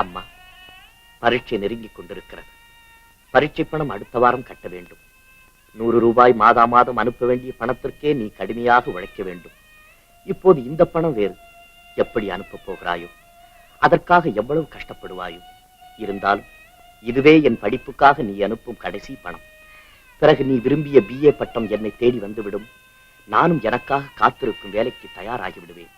அம்மா பரீட்சை நெருங்கிக் கொண்டிருக்கிறது. பரீட்சை பணம் அடுத்த வாரம் கட்ட வேண்டும். நூறு ரூபாய் மாதா மாதம் அனுப்ப வேண்டிய பணத்திற்கே நீ கடுமையாக உழைக்க வேண்டும். இப்போது இந்த பணம் வேறு. எப்படி அனுப்பப் போகிறாயோ அதற்காக எவ்வளவு கஷ்டப்படுவாயோ. இருந்தாலும் இதுவே என் படிப்புக்காக நீ அனுப்பும் கடைசி பணம். பிறகு நீ விரும்பிய பிஏ பட்டம் என்னை தேடி வந்துவிடும். நானும் எனக்காக காத்திருக்கும் வேலைக்கு தயாராகி விடுவேன்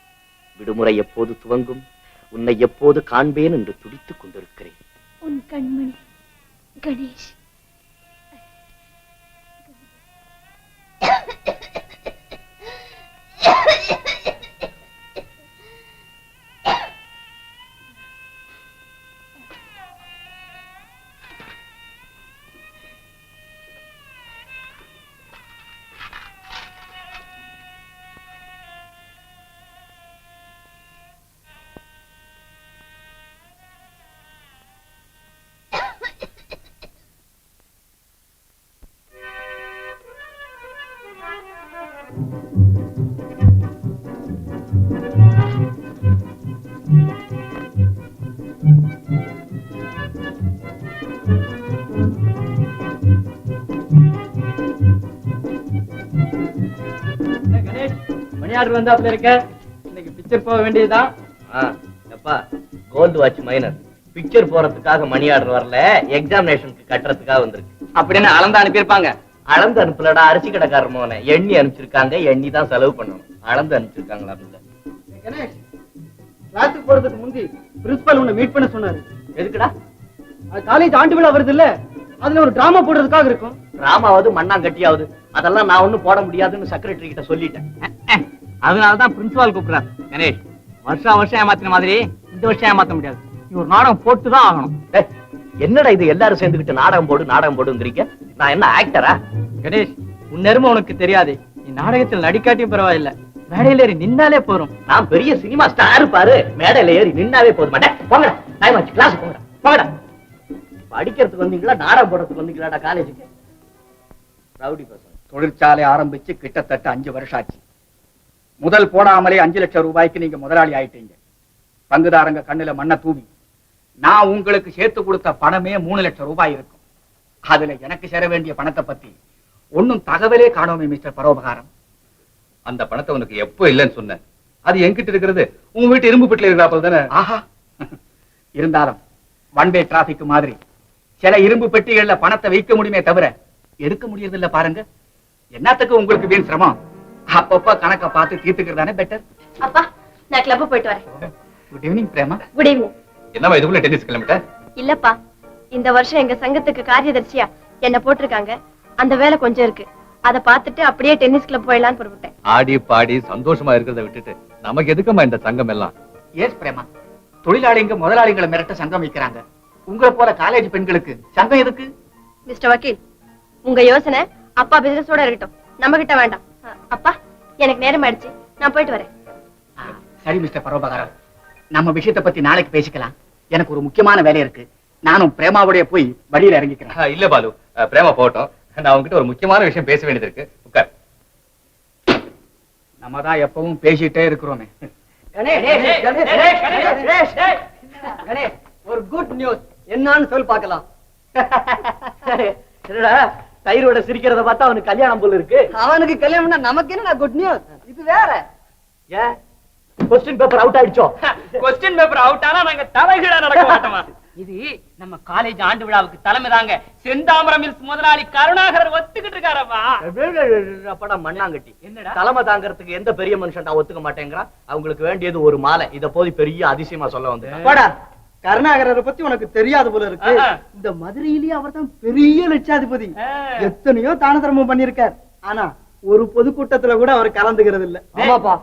விடுமுறை எப்போது துவங்கும்? உன்னை எப்போது காண்பேன் என்று துடித்துக் கொண்டிருக்கிறேன். உன் கண்மணி கணேஷ். ஆர்டர் வந்தாப்புல இருக்க? இன்னைக்கு பிக்சர் போக வேண்டியதுதான். எப்பா கோல்டு வாட்ச் மைனர் பிக்சர் போறதுக்காக மணி ஆர்டர் வரல எக்ஸாமினேஷனுக்கு கட்டுறதுக்காக வந்திருக்கு. அப்படின்னு அளந்து அனுப்பியிருப்பாங்க? அளந்து அனுப்பலடா அரிசி கடைக்காரர் மோனே. எண்ணி அனுப்பிச்சிருக்காங்க எண்ணி தான் செலவு பண்ணணும். அளந்து அனுப்பிச்சிருக்காங்களா கணேஷ் கிளாஸுக்கு போறதுக்கு முந்தி பிரின்சிபல் உன்னை மீட் பண்ண சொன்னாரு. எதுக்குடா? காலேஜ் ஆண்டு விழா வருது இல்ல அதுல ஒரு டிராமா போடுறதுக்காக இருக்கும். ராமாவது மண்ணாங்கட்டியாவது. அதெல்லாம் நான் ஒண்ணும் போட முடியாதுன்னு செக்ரட்டரி கிட்ட சொல்லிட்டேன். அதனாலதான் பிரின்சிபால் கூப்பிடுறாரு. கணேஷ் வருஷம் வருஷம் ஏமாத்தின மாதிரி இந்த வருஷம் ஏமாத்த முடியாது. நீ ஒரு நாடகம் போட்டு தான் ஆகணும். டேய், என்னடா இது எல்லாரும் சேர்ந்துக்கிட்டு நாடகம் போடு நாடகம் போடுங்கிறீங்க? நான் என்ன ஆக்டரா கணேஷ் உன் நேர்மை உனக்கு தெரியாது. நீ நாடகத்தில் நடிக்காட்டியும் பரவாயில்ல. மேடையில ஏறி நின்னாலே போறோம் நான் பெரிய சினிமா ஸ்டார் பாரு. மேடையில ஏறி நின்னாவே போதும். மாட்டேன் போங்கடா. டைம் ஆச்சு. கிளாஸ் போங்கடா. போங்கடா. படிக்கிறதுக்கு வந்தீங்களா? நாடகம் போடுறதுக்கு வந்தீங்களாடா காலேஜுக்கு ரவுடி பசங்க. தொழிற்சாலை ஆரம்பிச்சு கிட்டத்தட்ட அஞ்சு வருஷம் ஆச்சு. முதல் போடாமலே அஞ்சு லட்சம் ரூபாய்க்கு நீங்க முதலாளி ஆயிட்டீங்க. பங்குதாரங்க கண்ணுல மண்ணை தூவி. நான் உங்களுக்கு சேர்த்து கொடுத்த பணமே மூணு லட்சம் ரூபாய் இருக்கும். அதுல எனக்கு சேர வேண்டிய பணத்தை பத்தி ஒண்ணும் தகவலே காணோமே மிஸ்டர் பரோபகாரம். அந்த பணத்தை உனக்கு எப்போ இல்லைன்னு சொன்னேன். அது என்கிட்ட இருக்கிறது. உங்க வீட்டு இரும்பு பெட்டில இருக்கிறாப்பல் தானே? ஆஹா. இருந்தாலும் ஒன் வே டிராபிக் மாதிரி சில இரும்பு பெட்டிகள்ல பணத்தை வைக்க முடியுமே தவிர எடுக்க முடியறதில்ல பாருங்க. என்னத்துக்கு உங்களுக்கு வீண் சிரமம்? அப்பப்ப கணக்க பார்த்து தீர்த்துக்கிறதானே பெட்டர் அப்பா நான் கிளப் போயிட்டு வரேன். Good evening Prema. Good evening என்னவா இதுக்குள்ள டென்னிஸ் கிளம்பிட்ட? இல்லப்பா இந்த வருஷம் எங்க சங்கத்துக்கு காரியதர்சியா என்ன போட்டிருக்காங்க. அந்த வேலை கொஞ்சம் இருக்கு. அத பார்த்துட்டு அப்படியே டென்னிஸ் கிளப் போயிடலான்னு புறப்பட்டேன். ஆடி பாடி சந்தோஷமா இருக்கிறத விட்டுட்டு நமக்கு எதுக்குமா இந்த சங்கம் எல்லாம்? எஸ் பிரேமா. தொழிலாளிங்க முதலாளிகளை மிரட்ட சங்கம் வைக்கிறாங்க. உங்களை போல காலேஜ் பெண்களுக்கு சங்கம் எதுக்கு? மிஸ்டர் வக்கீல் உங்க யோசனை அப்பா பிசினஸோட இருக்கட்டும். நம்ம கிட்ட வேண்டாம். அப்பா எனக்கு நேரம் ஆயிடுச்சு நான் போயிட்டு வரேன். சரி மிஸ்டர் பரோபகாரம் நம்ம விஷயத்தை பத்தி நாளைக்கு பேசிக்கலாம். எனக்கு ஒரு முக்கியமான வேலை இருக்கு. நானும் பிரேமாவுடைய போய் வழியில இறங்கிக்கிறேன். இல்ல பாலு. பிரேமா போகட்டும். நான் உங்ககிட்ட ஒரு முக்கியமான விஷயம் பேச வேண்டியது இருக்கு. உட்கார். நம்ம தான் எப்பவும் பேசிட்டே இருக்கிறோமே. ஒரு குட் நியூஸ் என்னன்னு சொல் பார்க்கலாம். என்னடா தயிரோட சிரிக்கிறத பார்த்தா அவனுக்கு கல்யாணம் போல இருக்கு. அவனுக்கு கல்யாணம்னா நமக்கு என்ன குட் நியூஸ் இது வேற. ஏன் கொஸ்டின் பேப்பர் அவுட் ஆயிடுச்சோ? கொஸ்டின் பேப்பர் அவுட் ஆனா நாங்க தலைகீழா நடக்க மாட்டோமா? இது நம்ம காலேஜ் ஆண்டு விழாவுக்கு தலைமை தாங்க செந்தாமரம் மில்ஸ் முதலாளி கருணாகரர் ஒத்துக்கிட்டு இருக்காரப்பா அப்படா மண்ணாங்கட்டி. என்னடா? தலைமை தாங்கறதுக்கு எந்த பெரிய மனுஷன் ஒத்துக்க மாட்டேங்கிறான்? அவங்களுக்கு வேண்டியது ஒரு மாலை. இத போய் பெரிய அதிசயமா சொல்ல வந்து கருணாகரரை பத்தி உனக்கு தெரியாது போல இருக்கு. இந்த மதுரையிலேயே அவர் தான் பெரிய லட்சாதிபதி. எத்தனையோ தான தர்மம் பண்ணிருக்கார் ஆனா ஒரு பொதுக்கூட்டத்துல கூட அவர் கலந்துக்கிறது இல்ல ஆமாப்பா.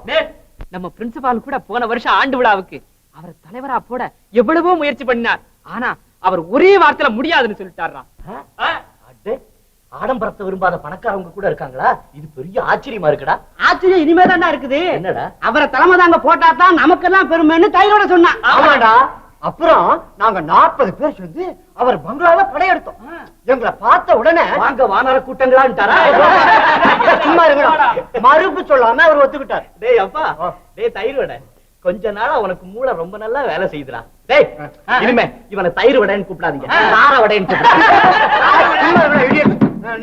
நம்ம பிரின்சிபால் கூட போன வருஷம் ஆண்டு விழாவுக்கு அவர் தலைவரா போட எவ்வளவோ முயற்சி பண்ணினார். ஆனா அவர் ஒரே வார்த்தையில முடியாதுன்னு சொல்லிட்டாரா? அடே, ஆடம்பரத்தை விரும்பாத பணக்காரவங்க கூட இருக்காங்களா? இது பெரிய ஆச்சரியமா இருக்குடா. ஆச்சரியம் இனிமே இருக்குது. என்னடா? அவரை தலைமை தாங்க போட்டா தான் நமக்கெல்லாம் பெருமைன்னு தைரோட சொன்னான். ஆமாடா. அப்புறம் நாங்க நாற்பது பேர் சேர்ந்து அவர் பங்களால படையெடுத்தோம். எங்களை பார்த்த உடனே வாங்க வானர கூட்டங்களான்ட்டாரா? சும்மா இருக்கடா மறுப்பு சொல்லாம அவர் ஒத்துக்கிட்டார். டேய் அப்பா டேய் தயிரோட கொஞ்ச நாளா உனக்கு மூளை ரொம்ப நல்லா வேலை செய்யுதுடா. டேய் இனிமே இவனை தயிர் வடைன்னு கூப்பிடாதீங்க. கார வடைன்னு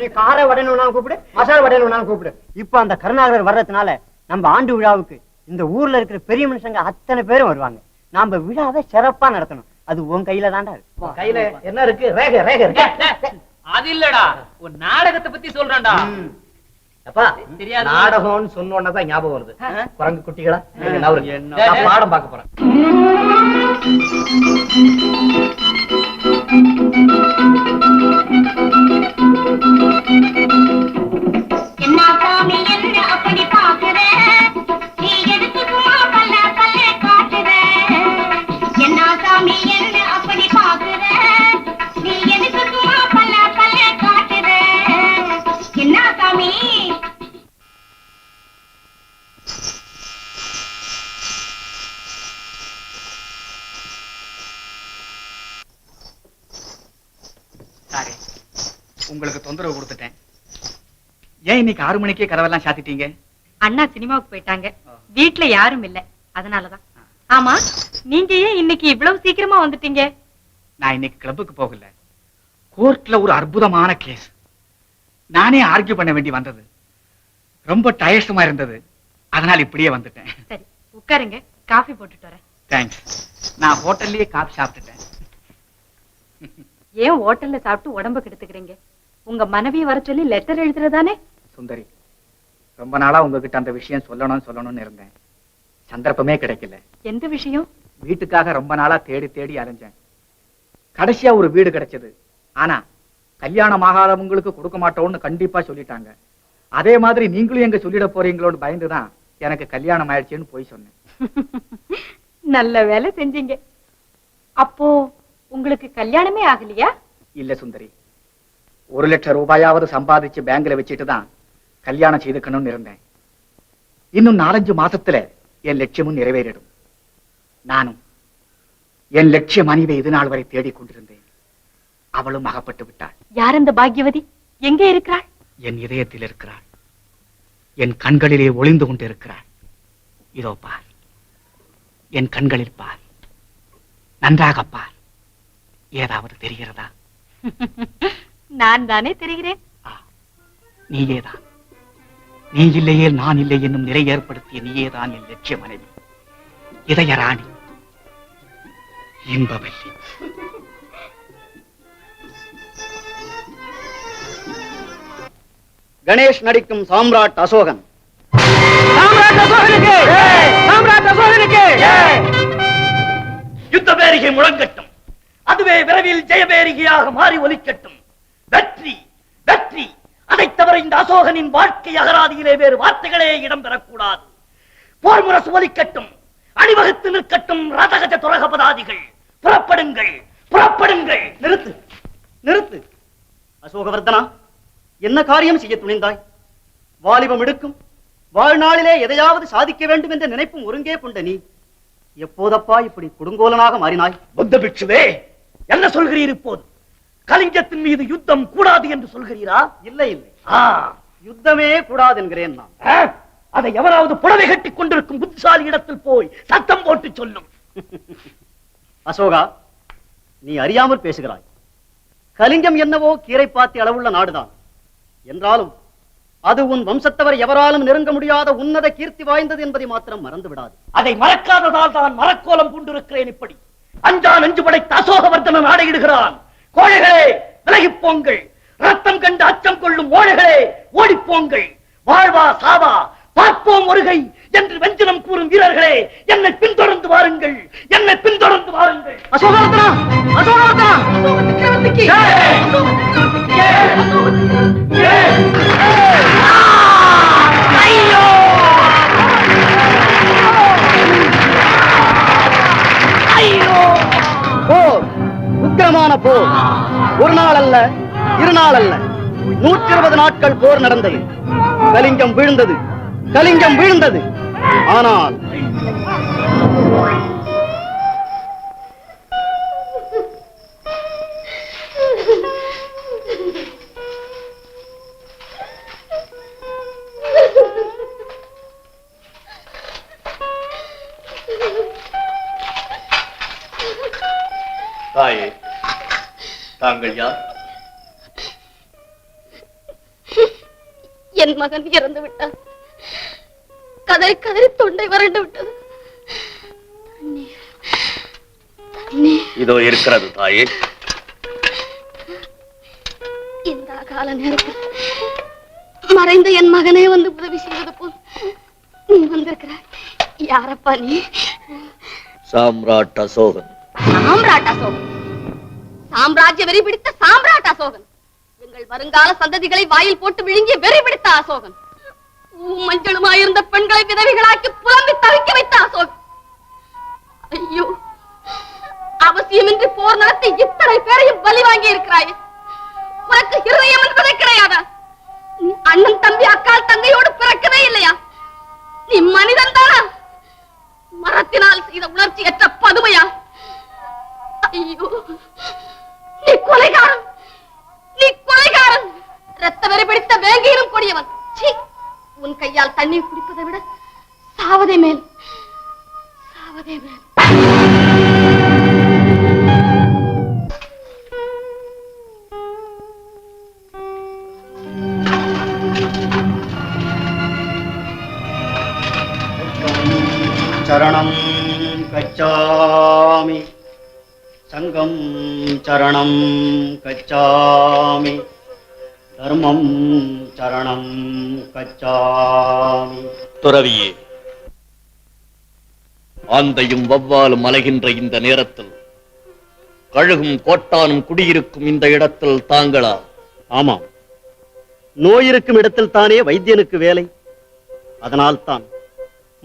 நீ கார வடைன்னு கூப்பிடு மசாலா வடைன்னு கூப்பிடு. இப்ப அந்த கருணாகரர் வர்றதுனால நம்ம ஆண்டு விழாவுக்கு இந்த ஊர்ல இருக்கிற பெரிய மனுஷங்க அத்தனை பேரும் வருவாங்க. நாம விழாவை சிறப்பா நடத்தணும். அது உன் கையில தாண்டா கையில என்ன இருக்கு? ரேக ரேக இருக்கு. அது இல்லடா. ஒரு நாடகத்தை பத்தி சொல்றேன்டா. அப்பா தெரியாது. நாடகம்னு சொன்ன உடனே தான் ஞாபகம் வருது. குரங்கு குட்டிகளா? நான் பாடம் பார்க்க போறேன். இன்னைக்கு ஆறு மணிக்கே கதவெல்லாம் சாத்திட்டீங்க? அண்ணா சினிமாவுக்கு போயிட்டாங்க. வீட்ல யாரும் இல்ல. அதனாலதான். ஆமா நீங்க ஏன் இன்னைக்கு இவ்வளவு சீக்கிரமா வந்துட்டீங்க? நான் இன்னைக்கு கிளப்புக்கு போகல. கோர்ட்ல ஒரு அற்புதமான கேஸ் நானே ஆர்கியூ பண்ண வேண்டி வந்தது. ரொம்ப டயர்ஸமா இருந்தது. அதனால இப்படியே வந்துட்டேன். சரி உட்காருங்க. காஃபி போட்டுட்டு வரேன். தேங்க்ஸ் நான் ஹோட்டல்லயே காபி சாப்பிட்டுட்டேன். ஏன் ஹோட்டல்ல சாப்பிட்டு உடம்ப கெடுத்துக்கிறீங்க? உங்க மனைவியை வர சொல்லி லெட்டர் எழுதுறதானே? சுந்தரி ரொம்ப நாளா உங்ககிட்ட அந்த விஷயம் சொல்லணும் சொல்லணும்னு இருந்தேன். சந்தர்ப்பமே கிடைக்கல. எந்த விஷயம்? வீட்டுக்காக ரொம்ப நாளா தேடி தேடி அலைஞ்சேன். கடைசியா ஒரு வீடு கிடைச்சது. ஆனா கல்யாணம் ஆகாதவங்களுக்கு கொடுக்க மாட்டோம்னு கண்டிப்பா சொல்லிட்டாங்க. அதே மாதிரி நீங்களும் எங்க சொல்லிட போறீங்களோன்னு பயந்துதான் எனக்கு கல்யாணம் ஆயிடுச்சுன்னு போய் சொன்னேன். நல்ல வேலை செஞ்சீங்க. அப்போ உங்களுக்கு கல்யாணமே ஆகலையா? இல்ல சுந்தரி. ஒரு லட்சம் ரூபாயாவது சம்பாதிச்சு பேங்க்ல வச்சுட்டு தான் கல்யாணம் செய்துக்கணும்னு இருந்தேன். இன்னும் நாலஞ்சு மாசத்துல என் லட்சியமும் நிறைவேறிடும். நானும் என் லட்சிய மனைவி இது நாள் வரை தேடிக் கொண்டிருந்தேன். அவளும் அகப்பட்டு விட்டாள். யார் அந்த பாக்யவதி? எங்க இருக்கிறாள்? என் இதயத்தில் இருக்கிறாள். என் கண்களிலே ஒளிந்து கொண்டிருக்கிறாள். இதோ பார். என் கண்களில் பார். நன்றாக பார். ஏதாவது தெரிகிறதா? நான் தானே தெரிகிறேன். நீயேதான் நீ இல்லையே நான் இல்லை என்னும் நிலை ஏற்படுத்திய நீயேதான் என் லட்சிய மனைவி. இதய ராணி இன்பவல்லி. கணேஷ் நடிக்கும் சாம்ராட் அசோகன். யுத்த பேரிகை முழங்கட்டும் அதுவே விரைவில் ஜெயபேரிகையாக மாறி ஒலிக்கட்டும் வெற்றி வெற்றி அதைத் தவிர இந்த அசோகனின் வாழ்க்கை அகராதியிலே வேறு வார்த்தைகளே இடம்பெறக்கூடாது. போர் முரசு ஒலிக்கட்டும் அணிவகுத்து நிற்கட்டும் ரதகஜ துரகபதாதிகள். புறப்படுங்கள் புறப்படுங்கள். நிறுத்து நிறுத்து. அசோகவர்தனா என்ன காரியம் செய்ய துணிந்தாய்? வாலிபம் எடுக்கும் வாழ்நாளிலே எதையாவது சாதிக்க வேண்டும் என்ற நினைப்பும் ஒருங்கே கொண்ட நீ எப்போதப்பா இப்படி கொடுங்கோலனாக மாறினாய்? புத்த பிக்ஷுவே என்ன சொல்கிறீர் இப்போது? கலிங்கத்தின் மீது யுத்தம் கூடாது என்று சொல்கிறீரா? இல்லை இல்லை. யுத்தமே கூடாது என்கிறேன் நான் அதை எவராவது புடவை கட்டிக் கொண்டிருக்கும் புத்திசாலி இடத்தில் போய் சத்தம் போட்டு சொல்லும். அசோகா நீ அறியாமல் பேசுகிறாய். கலிங்கம் என்னவோ கீரை பாத்தி அளவுள்ள நாடுதான். என்றாலும் அது உன் வம்சத்தவர் எவராலும் நெருங்க முடியாத உன்னத கீர்த்தி வாய்ந்தது என்பதை மாத்திரம் மறந்து விடாது அதை மறக்காததால் தான் மரக்கோலம் பூண்டிருக்கிறேன் இப்படி. அஞ்சா நெஞ்சு படைத்த அசோகவர்தனன் ஆடையிடுகிறான் கோழைகளே விலகிப் போங்கள். ரத்தம் கண்டு அச்சம் கொள்ளும் ஓழைகளே ஓடிப்போங்கள் வாழ்வா சாவா பார்ப்போம் ஒருகை என்று வெஞ்சினம் கூறும் வீரர்களே என்னை பின்தொடர்ந்து வாருங்கள். என்னை பின்தொடர்ந்து வாருங்கள். அசோகவர்தனா அசோகவர்தனா. போர் உக்கிரமான போர். ஒரு நாள் அல்ல இரு நாள் அல்ல நூற்றி இருபது நாட்கள் போர் நடந்தது. கலிங்கம் வீழ்ந்தது. கலிங்கம் வீழ்ந்தது. ஆனால் தாயே தாங்கள் யார் என் மகன் இறந்து விட்டார். கதறி கதறி தொண்டை வறண்டு விட்டது. இதோ இருக்கிறது தாயே. இந்த கால நேரத்தில் மறைந்த என் மகனே வந்து உதவி செய்வது போல் நீ வந்திருக்கிறாய். யாரப்பா நீ? சாம்ராட் அசோகன் சாம்ராட் அசோகன் சாம்ராஜ்ய வெறி பிடித்த சாம்ராட் அசோகன். எங்கள் வருங்கால சந்ததிகளை வாயில் போட்டு விழுங்கி வெறி பிடித்த அசோகன் மஞ்சளுமாயிருந்த பெண்களை விதவிகளாக்கி புலம்பி தவிக்க வைத்த அசோகன். ஐயோ அவசியமின்றி போர் நடத்தி இத்தனை பேரையும் பலி வாங்கி இருக்கிறாயே. உனக்கு இருதயம் என்பதே கிடையாதா? நீ அண்ணன் தம்பி அக்கால் தங்கையோடு பிறக்கவே இல்லையா? நீ மனிதன் தானா? மரத்தினால் செய்த உணர்ச்சியற்ற பதுமையா? ஐயோ நீ கொலைகாரன்! நீ கொலைகாரன்! ரத்த வெறி பிடித்த வேங்கையிலும் கொடியவன்! சீ உன் கையால் தண்ணீர் குடிப்பதை விட சாவதே மேல்! சாவதே மேல்! சரணம் கச்சாமி. சங்கம் சரணம் கச்சாமி. தர்மம் சரணம் கச்சாமி. துறவியே ஆந்தையும் வவ்வாலும் அலைகின்ற இந்த நேரத்தில் கழுகும் கோட்டானும் குடியிருக்கும் இந்த இடத்தில் தாங்களா? ஆமாம். நோய் இருக்கும் இடத்தில் தானே வைத்தியனுக்கு வேலை? அதனால்தான்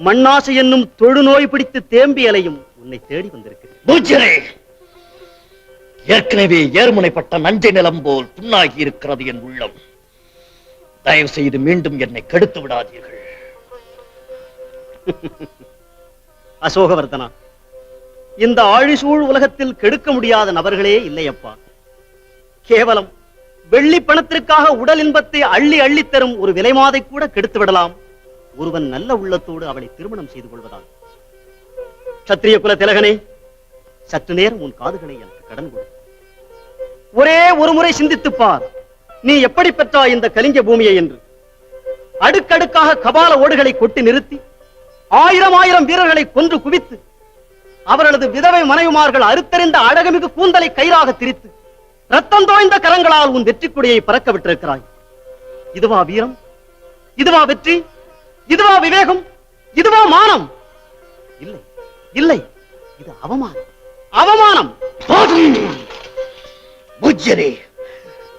மண்ணாசை என்னும் தொழுநோய் பிடித்து தேம்பி அலையும் உன்னை தேடி வந்திருக்கிறேன். ஏற்கனவே ஏர்முனைப்பட்ட நஞ்சை நிலம் போல் துண்ணாகி இருக்கிறது என் உள்ளம். தயவு செய்து மீண்டும் என்னை கெடுத்து விடாதீர்கள். அசோகவர்தனா இந்த ஆழிசூழ் உலகத்தில் கெடுக்க முடியாத நபர்களே இல்லையப்பா. கேவலம் வெள்ளி பணத்திற்காக உடல் இன்பத்தை அள்ளி அள்ளி தரும் ஒரு விலைமாதை கூட கெடுத்து விடலாம். ஒருவன் நல்ல உள்ளத்தோடு அவளை திருமணம் செய்து கொள்வதால். சத்திரிய குல திலகனே சற்று நேரம் உன் காதுகளை எனக்கு கடன் கொடு. ஒரே ஒரு முறை சிந்தித்துப் பார் நீ எப்படி பெற்றாய் இந்த கலிங்க பூமியை என்று? அடுக்கடுக்காக கபால ஓடுகளை கொட்டி நிறுத்தி ஆயிரம் ஆயிரம் வீரர்களை கொன்று குவித்து அவர்களது விதவை மனைவிமார்கள் அறுத்தறிந்த அழகுமிகு கூந்தலை கயிறாக திரித்து ரத்தம் தோய்ந்த கரங்களால் உன் வெற்றி கொடியை பறக்க விட்டிருக்கிறாய். இதுவா வீரம்? இதுவா வெற்றி? இதுவா விவேகம்? இதுவா மானம்? இல்லை இல்லை இது அவமானம். அவமானம்! பூஜ்யரே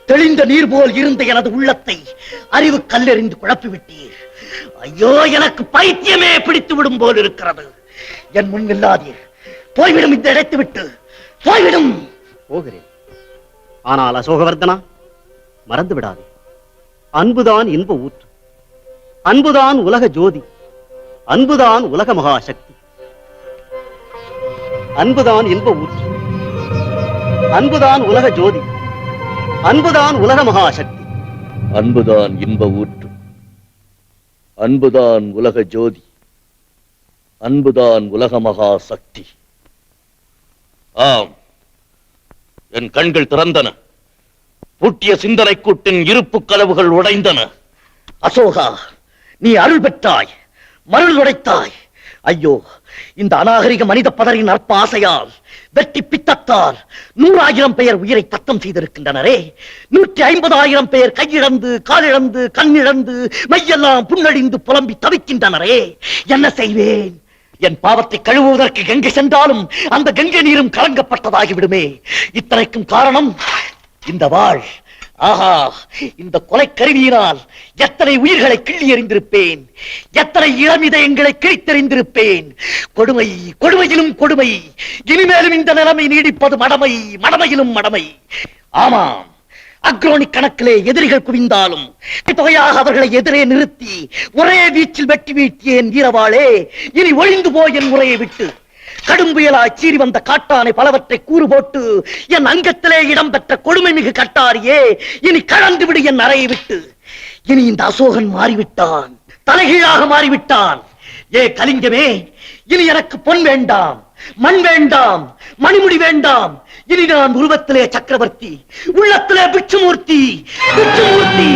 தெளிந்த நீர் போல் இருந்த எனது உள்ளத்தை அறிவு கல்லெறிந்து குழப்பிவிட்டீர். ஐயோ எனக்கு பைத்தியமே பிடித்து விடும் போல் இருக்கிறது. என் முன் இல்லாதீர் போய்விடும் இந்த இடத்து விட்டு. போய்விடும். போகிறேன். ஆனால் அசோகவர்தனா மறந்து விடாதே. அன்புதான் இன்ப ஊற்று. அன்புதான் உலக ஜோதி. அன்புதான் உலக மகாசக்தி. அன்புதான் இன்ப ஊற்று. அன்புதான் உலக ஜோதி. அன்புதான் உலக மகாசக்தி. அன்புதான் இன்ப ஊற்று. அன்புதான் உலக ஜோதி. அன்புதான் உலக மகா சக்தி ஆம். என் கண்கள் திறந்தன. பூட்டிய சிந்தனை கூட்டின் இருப்பு கதவுகள் உடைந்தன. அசோகா நீ அருள் பெற்றாய். மருள் உடைத்தாய். ஐயோ இந்த அநாகரிக மனித பதறின் அற்ப ஆசையால் வெட்டி பித்தத்தால் நூறாயிரம் பேர் உயிரை தத்தம் செய்திருக்கின்றனரே. நூற்றி ஐம்பதாயிரம் பேர் கையிழந்து காலிழந்து கண்ணிழந்து மையெல்லாம் புண்ணடிந்து புலம்பி தவிக்கின்றனரே. என்ன செய்வேன்? என் பாவத்தை கழுவுவதற்கு கங்கை சென்றாலும் அந்த கங்கை நீரும் கலங்கப்பட்டதாகிவிடுமே. இத்தனைக்கும் காரணம் இந்த வாழ். ஆஹா இந்த கொலை கருவியினால் எத்தனை உயிர்களை கிள்ளி எறிந்திருப்பேன் எத்தனை இளமிதயங்களை கிழித்தெறிந்திருப்பேன்? கொடுமை கொடுமையிலும் கொடுமை. இனிமேலும் இந்த நிலைமை நீடிப்பது மடமை மடமையிலும் மடமை. ஆமாம் அக்ரோனி கணக்கிலே எதிரிகள் குவிந்தாலும் தொகையாக அவர்களை எதிரே நிறுத்தி ஒரே வீச்சில் வெட்டி வீழ்த்தியேன் வீரவாளே. இனி ஒழிந்து போய் என் முறையை விட்டு. கடும் புயலாய் சீறி வந்த காட்டானை பலவற்றை கூறு போட்டு என் அங்கத்திலே இடம்பெற்ற கொடுமை மிகு கட்டாரியே இனி கலந்து விடு என் அறையை விட்டு. இனி இந்த அசோகன் மாறிவிட்டான் தலைகீழாக மாறிவிட்டான். ஏ கலிங்கமே இனி எனக்கு பொன் வேண்டாம் மண் வேண்டாம் மணிமுடி வேண்டாம். இனி நான் உருவத்திலே சக்கரவர்த்தி உள்ளத்திலே பிச்சுமூர்த்தி பிச்சுமூர்த்தி